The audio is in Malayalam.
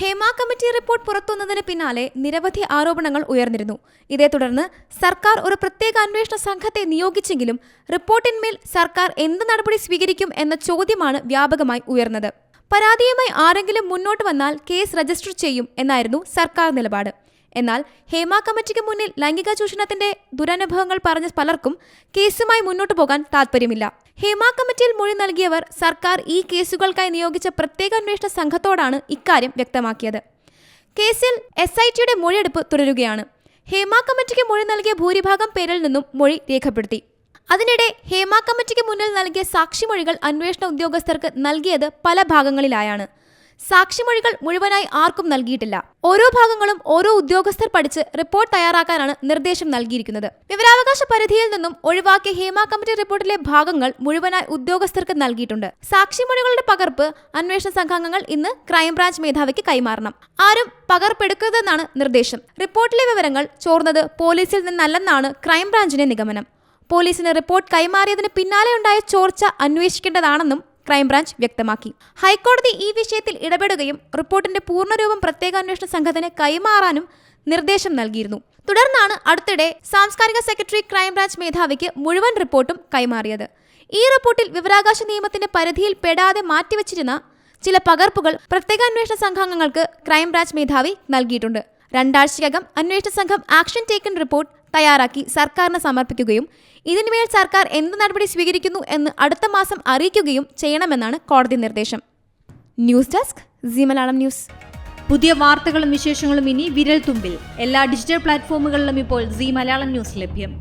ഹേമ കമ്മിറ്റി റിപ്പോർട്ട് പുറത്തുവന്നതിന് പിന്നാലെ നിരവധി ആരോപണങ്ങൾ ഉയർന്നിരുന്നു. ഇതേ തുടർന്ന് സർക്കാർ ഒരു പ്രത്യേക അന്വേഷണ സംഘത്തെ നിയോഗിച്ചെങ്കിലും റിപ്പോർട്ടിന്മേൽ സർക്കാർ എന്ത് നടപടി സ്വീകരിക്കും എന്ന ചോദ്യമാണ് വ്യാപകമായി ഉയർന്നത്. പരാതിയുമായി ആരെങ്കിലും മുന്നോട്ട് വന്നാൽ കേസ് രജിസ്റ്റർ ചെയ്യും എന്നായിരുന്നു സർക്കാർ നിലപാട്. എന്നാൽ ഹേമ കമ്മിറ്റിക്ക് മുന്നിൽ ലൈംഗിക ചൂഷണത്തിന്റെ ദുരനുഭവങ്ങൾ പറഞ്ഞ പലർക്കും കേസുമായി മുന്നോട്ടു പോകാൻ താൽപ്പര്യമില്ല. ഹേമ കമ്മിറ്റിയിൽ മൊഴി നൽകിയവർ സർക്കാർ ഈ കേസുകൾക്കായി നിയോഗിച്ച പ്രത്യേക അന്വേഷണ സംഘത്തോടാണ് ഇക്കാര്യം വ്യക്തമാക്കിയത്. കേസിൽ എസ് ഐ ടിയുടെ മൊഴിയെടുപ്പ് തുടരുകയാണ്. ഹേമ കമ്മിറ്റിക്ക് മൊഴി നൽകിയ ഭൂരിഭാഗം പേരിൽ നിന്നും മൊഴി രേഖപ്പെടുത്തി. അതിനിടെ ഹേമ കമ്മിറ്റിക്ക് മുന്നിൽ നൽകിയ സാക്ഷിമൊഴികൾ അന്വേഷണ ഉദ്യോഗസ്ഥർക്ക് നൽകിയത് പല ഭാഗങ്ങളിലായാണ്. സാക്ഷിമൊഴികൾ മുഴുവനായി ആർക്കും നൽകിയിട്ടില്ല. ഓരോ ഭാഗങ്ങളും ഓരോ ഉദ്യോഗസ്ഥർ പഠിച്ച് റിപ്പോർട്ട് തയ്യാറാക്കാനാണ് നിർദ്ദേശം നൽകിയിരിക്കുന്നത്. വിവരാവകാശ പരിധിയിൽ നിന്നും ഒഴിവാക്കിയ ഹേമ കമ്മിറ്റി റിപ്പോർട്ടിലെ ഭാഗങ്ങൾ മുഴുവനായി ഉദ്യോഗസ്ഥർക്ക് നൽകിയിട്ടുണ്ട്. സാക്ഷിമൊഴികളുടെ പകർപ്പ് അന്വേഷണ സംഘാംഗങ്ങൾ ഇന്ന് ക്രൈംബ്രാഞ്ച് മേധാവിക്ക് കൈമാറണം. ആരും പകർപ്പെടുക്കരുതെന്നാണ് നിർദ്ദേശം. റിപ്പോർട്ടിലെ വിവരങ്ങൾ ചോർന്നത് പോലീസിൽ നിന്നല്ലെന്നാണ് ക്രൈംബ്രാഞ്ചിന്റെ നിഗമനം. പോലീസിന് റിപ്പോർട്ട് കൈമാറിയതിന് പിന്നാലെയുണ്ടായ ചോർച്ച അന്വേഷിക്കേണ്ടതാണെന്നും ക്രൈംബ്രാഞ്ച് വ്യക്തമാക്കി. ഹൈക്കോടതി ഈ വിഷയത്തിൽ ഇടപെടുകയും റിപ്പോർട്ടിന്റെ പൂർണരൂപം പ്രത്യേക അന്വേഷണ സംഘത്തിന് കൈമാറാനും നിർദ്ദേശം നൽകിയിരുന്നു. തുടർന്നാണ് അടുത്തിടെ സാംസ്കാരിക സെക്രട്ടറി ക്രൈംബ്രാഞ്ച് മേധാവിക്ക് മുഴുവൻ റിപ്പോർട്ടും കൈമാറിയത്. ഈ റിപ്പോർട്ടിൽ വിവരാകാശ നിയമത്തിന്റെ പരിധിയിൽ പെടാതെ മാറ്റിവച്ചിരുന്ന ചില പകർപ്പുകൾ പ്രത്യേക അന്വേഷണ സംഘാംഗങ്ങൾക്ക് ക്രൈംബ്രാഞ്ച് മേധാവി നൽകിയിട്ടുണ്ട്. രണ്ടാഴ്ചയ്ക്കകം അന്വേഷണ സംഘം ആക്ഷൻ ടേക്കൺ റിപ്പോർട്ട് തയ്യാറാക്കി സർക്കാരിന് സമർപ്പിക്കുകയും ഇതിനുമേൽ സർക്കാർ എന്ത് നടപടി സ്വീകരിക്കുന്നു എന്ന് അടുത്ത മാസം അറിയിക്കുകയും ചെയ്യണമെന്നാണ് കോടതി നിർദ്ദേശം. News desk C Malayalam news. പുതിയ വാർത്തകളും വിശേഷങ്ങളും ഇനി വിരൽ തുമ്പിൽ. എല്ലാ ഡിജിറ്റൽ പ്ലാറ്റ്ഫോമുകളിലും ഇപ്പോൾ സി മലയാളം ന്യൂസ് ലഭ്യം.